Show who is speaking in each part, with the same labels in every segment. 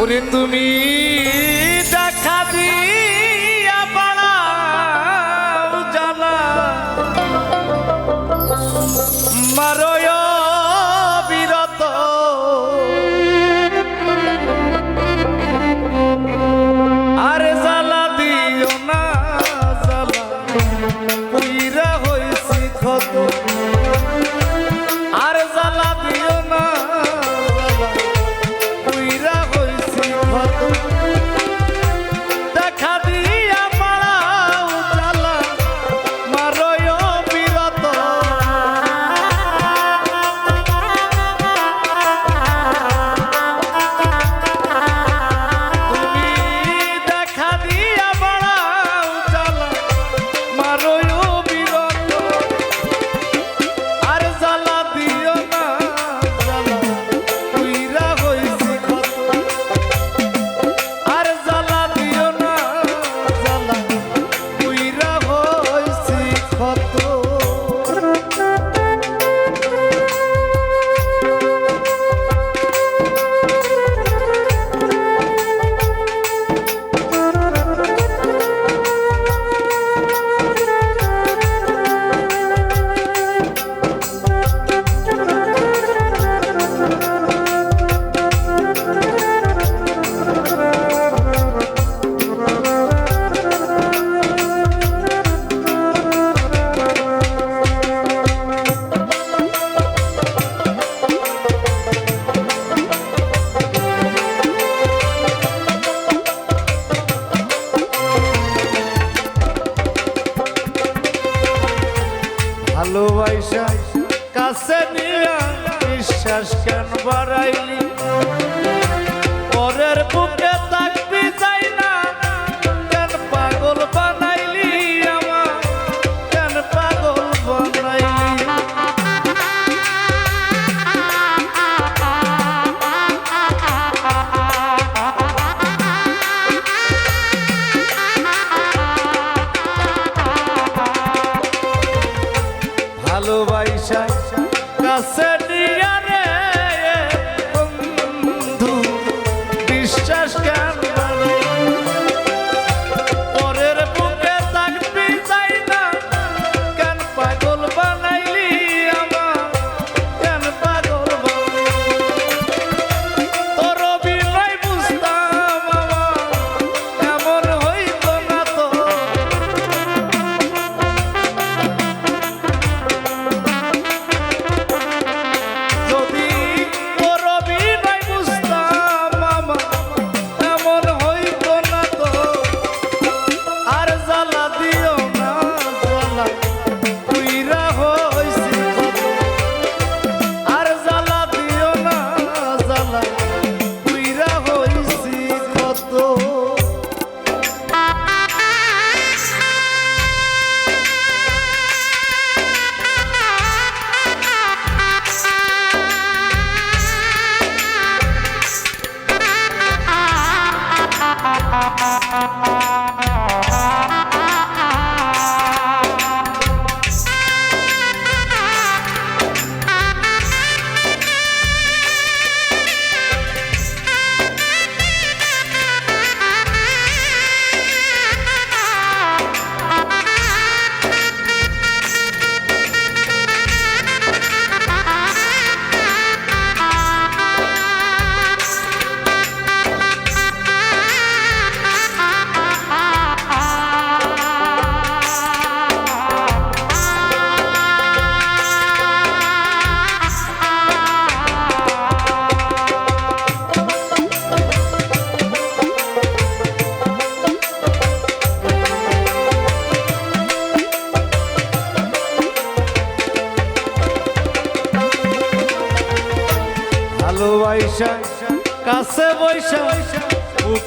Speaker 1: ওরে তুমি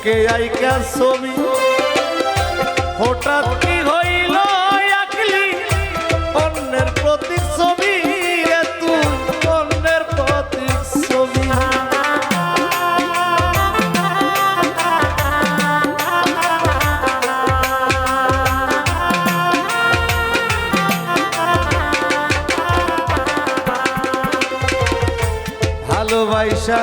Speaker 1: মুখে আইকা ছবি? হঠাৎ কি হইল একলি? অন্যের প্রতি ছবি তুই অন্যের প্রতি ছবি ভালোবাসা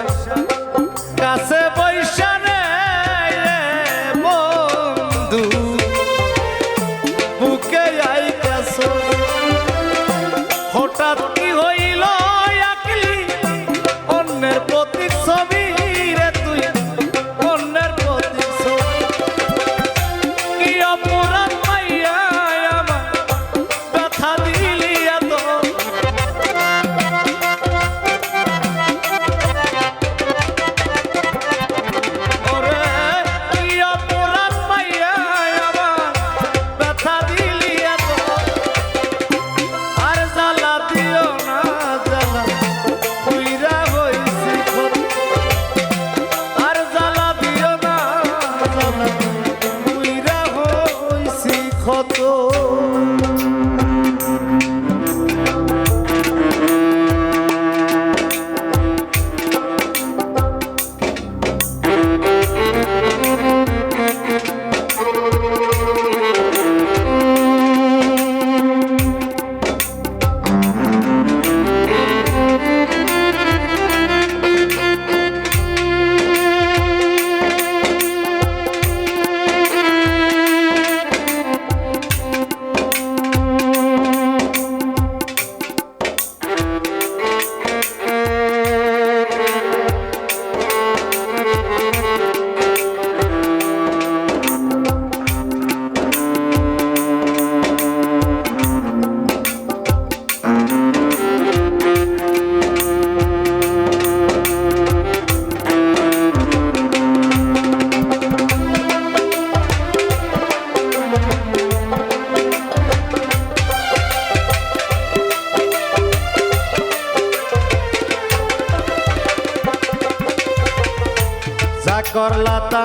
Speaker 1: করলা তা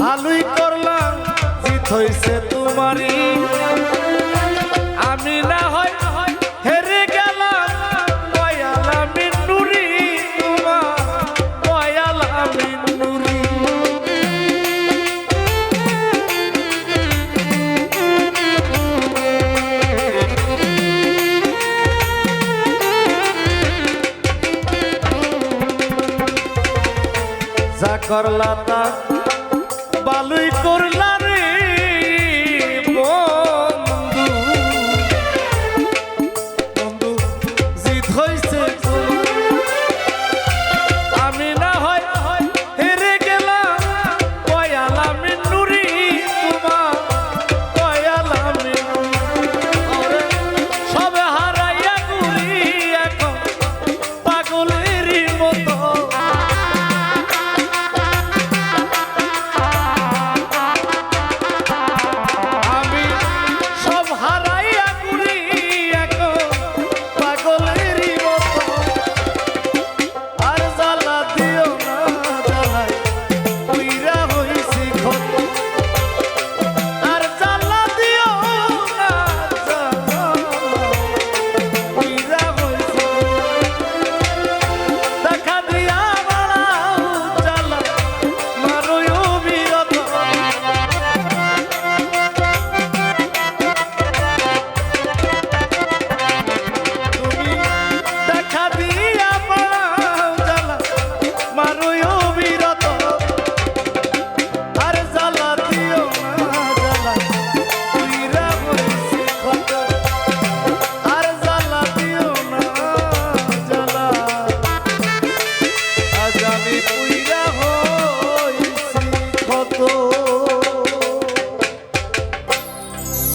Speaker 1: ভালোই করলাম জিত হইছে তোমারই। করলা তা বালুই করলা